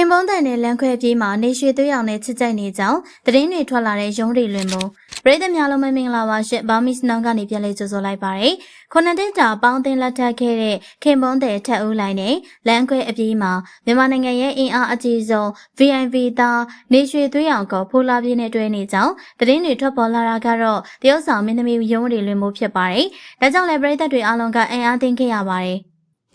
ခင်ပွန်းတန်နဲ့လမ်းခွဲပြေးမှာနေရွှေသွေးအောင်နဲ့ချစ်ကြိုက်နေကြောင်းသတင်းတွေထွက်လာတဲ့ရုံးတွေလွင်မှုပရိသတ်များလုံးပဲမင်္ဂလာပါရှင့်ဘာမီစနောင်ကနေပြန်လေးကြိုဆိုလိုက်ပါရယ်ခုနှစ်တက်တာပေါင်းတင်လက်ထပ်ခဲ့တဲ့ခင်ပွန်းတဲ့ထက်ဦးလိုင်းနဲ့လမ်းခွဲအပြေးမှာမြန်မာနိုင်ငံရဲ့အင်အားအကြီးဆုံး VIP သားနေရွှေသွေးအောင်ကဖိုးလာပြင်းနဲ့တွဲနေကြောင်းသတင်းတွေထွက်ပေါ်လာတာကတော့တရုတ်ဆောင်မင်းသမီးရုံးတွေလွင်မှုဖြစ်ပါတယ်ဒါကြောင့်လည်းပရိသတ်တွေအားလုံးကအင်အားသိမ်းခဲ့ရပါတယ်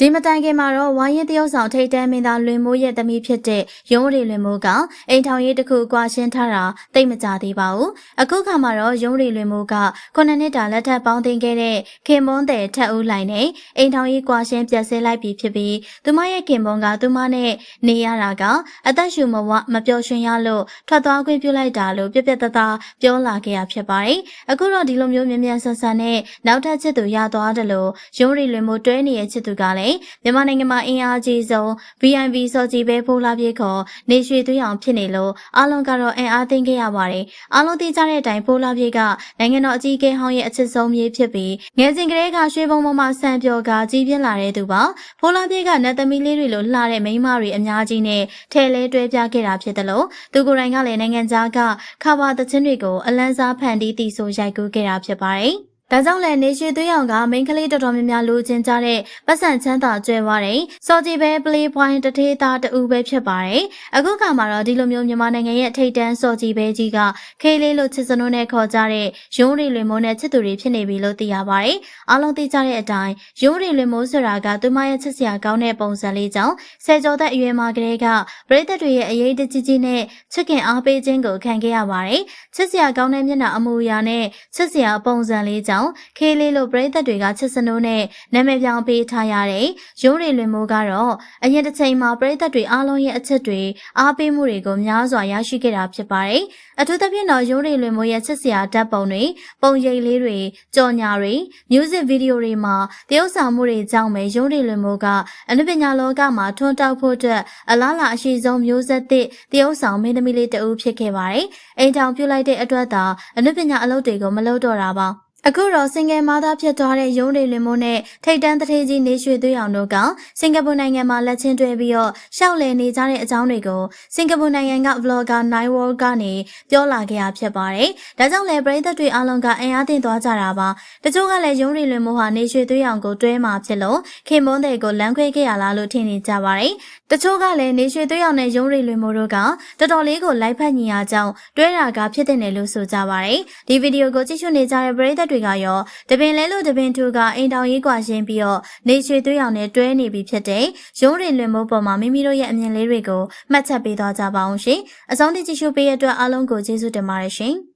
ဒီမတိုင်ခင်မှာတော့ဝိုင်းရင်တရုတ်ဆောင်ထိတ်တန်းမင်းသားလွင်မိုးရဲ့သမီးဖြစ်တဲ့ရုံးရီလွင်မိုးကအိမ်ထောင်ရေးတစ်ခုကွာရှင်းထားတာတိတ်မကြသေးပါဘူးအခုခါမှာတော့ရုံးရီလွင်မိုးကခုနှစ်နှစ်တာလက်ထပ်ပေါင်းတင်ခဲ့တဲ့ခင်မွန်းတဲ့ထက်ဦးလိုင်းနဲ့အိမ်ထောင်ရေးကွာရှင်းပြတ်ဆဲလိုက်ပြီဖြစ်ပြီးသူမရဲ့ခင်မွန်းကသူမနဲ့နေရတာကအသက်ရှူမဝမပျော်ရွှင်ရလို့ထွက်သွားခွင့်ပြုလိုက်တာလို့ပြက်ပြက်တသားပြောလာခဲ့ရဖြစ်ပါတယ်အခုတော့ဒီလိုမျိုးမြ мян ဆန်ဆန်နဲ့နောက်ထပ်ချစ်သူရသွားတယ်လို့ရုံးရီလွင်မိုးတွဲနေတဲ့ချစ်သူကလည်း ်းမြန်မာနိုင်ငံမှာအင်အားကြီးဆုံး VIP စော်ကြီးပဲဖိုးလာပြေခေါ်နေရွှေသွေးအောင်ဖြစ်နေလို့အားလုံးကတော့အင်အားသိမ်းခဲ့ရပါတယ်။အားလုံးသိကြတဲ့အတိုင်းဖိုးလာပြေကနိုင်ငံတော်အကြီးအကဲဟောင်းရဲ့အချစ်ဆုံးမြေဖြစ်ပြီးငယ်စဉ်ကလေးကရွှေဘုံပေါ်မှာဆန်ပြော်ကကြီးပြင်းလာတဲ့သူပါ။ဖိုးလာပြေကနတ်သမီးလေးတွေလိုလှတဲ့မိန်းမတွေအများကြီးနဲ့ထဲလဲတွဲပြခဲ့တာဖြစ်တယ်လို့သူကိုယ်တိုင်ကလည်းနိုင်ငံခြားကခါဘာသချင်းတွေကိုအလန်းစားဖန်တီးတီဆိုရိုက်ကူးခဲ့တာဖြစ်ပါတယ်။ ဒါကြောင့်လည်းနေရှိသွေးအောင်ကမိန်းကလေးတော်တော်များများလိုချင်ကြတဲ့ပတ်စံချမ်းသာကျွဲသွားတယ်။စော်ကြီးပဲ play point တထေးသားတူပဲဖြစ်ပါတယ်။အခုခါမှာတော့ဒီလိုမျိုးမြန်မာနိုင်ငံရဲ့ထိတ်တန်းစော်ကြီးပဲကြီးကခေးလေးလိုချစ်စနိုးနဲ့ခေါ်ကြတဲ့ရုံးရီလွင်မိုးနဲ့ချစ်သူတွေဖြစ်နေပြီလို့သိရပါတယ်။အားလုံးသိကြတဲ့အတိုင်းရုံးရီလွင်မိုးဆိုတာကသူမရဲ့ချစ်စရာကောင်းတဲ့ပုံစံလေးကြောင့်ဆယ်ကျော်သက်အရွယ်မှာကလေးကပရိသတ်တွေရဲ့အရေးတကြီးကြီးနဲ့ချစ်ခင်အားပေးခြင်းကိုခံခဲ့ရပါတယ်။ချစ်စရာကောင်းတဲ့မျက်နှာအမူအရာနဲ့ချစ်စရာပုံစံလေးကြောင့်ခေးလေးလိုပရိသတ်တွေကချစ်စနိုးနဲ့နာမည်ပြောင်းပေးထားရတဲ့ရုံးရီလွင်မိုးကတော့အရင်တစ်ချိန်မှာပရိသတ်တွေအားလုံးရဲ့အချစ်တွေအားပေးမှုတွေကိုများစွာရရှိခဲ့တာဖြစ်ပါတယ်။အထူးသဖြင့်တော့ရုံးရီလွင်မိုးရဲ့ချစ်စရာဓာတ်ပုံတွေပုံရိပ်လေးတွေကြော်ညာတွေ music video တွေမှာတရုပ်ဆောင်မှုတွေကြောင့်ပဲရုံးရီလွင်မိုးကအနုပညာလောကမှာထွန်းတောက်ဖို့အတွက်အလားလာအရှိဆုံးမျိုးဆက်သစ်တရုပ်ဆောင်မင်းသမီးလေးတဦးဖြစ်ခဲ့ပါတယ်။အိမ်ထောင်ပြုတ်လိုက်တဲ့အတွက်သာအနုပညာအလုပ်တွေကိုမလုပ်တော့တာပါ။ အခုတော့စင်ကာမာသားဖြစ်သွားတဲ့ရုံးတွေလွင်မိုးနဲ့ထိတ်တန်းတထေးကြီးနေရွှေသွေးအောင်တို့ကစင်ကာပူနိုင်ငံမှာလက်ချင်းတွဲပြီးတော့ရှောက်လည်နေကြတဲ့အကြောင်းတွေကိုစင်ကာပူနိုင်ငံက vlogger Nine World ကနေပြောလာခဲ့ရဖြစ်ပါတယ်။ဒါကြောင့်လည်းပရိသတ်တွေအားလုံးကအင်အားတင်သွားကြတာပါ။တချို့ကလည်းရုံးတွေလွင်မိုးဟာနေရွှေသွေးအောင်ကိုတွဲမှာဖြစ်လို့ခင်မွန်းတဲ့ကိုလမ်းခွဲခဲ့ရလားလို့ထင်နေကြပါတယ်။တချို့ကလည်းနေရွှေသွေးအောင်နဲ့ရုံးတွေလွင်မိုးတို့ကတော်တော်လေးကိုလိုက်ဖက်ညီရကြောင်းတွဲတာကဖြစ်တဲ့နယ်လို့ဆိုကြပါတယ်။ဒီဗီဒီယိုကိုကြည့်ရှုနေကြတဲ့ပရိသတ်တွေကရောတပင်လဲလို့တပင်သူကအိမ်တောင်ရေးကွာရှင်းပြီးတော့နေရွှေသွေးအောင်နဲ့တွဲနေပြီဖြစ်တဲ့ရုံးရင်လွင်မိုးပေါ်မှာမိမိတို့ရဲ့အမြင်လေးတွေကိုမှတ်ချက်ပေးသွားကြပါအောင်ရှင်။အဆုံးထိကြည့်ရှုပေးရတဲ့အတွက်အားလုံးကိုကျေးဇူးတင်ပါတယ်ရှင်။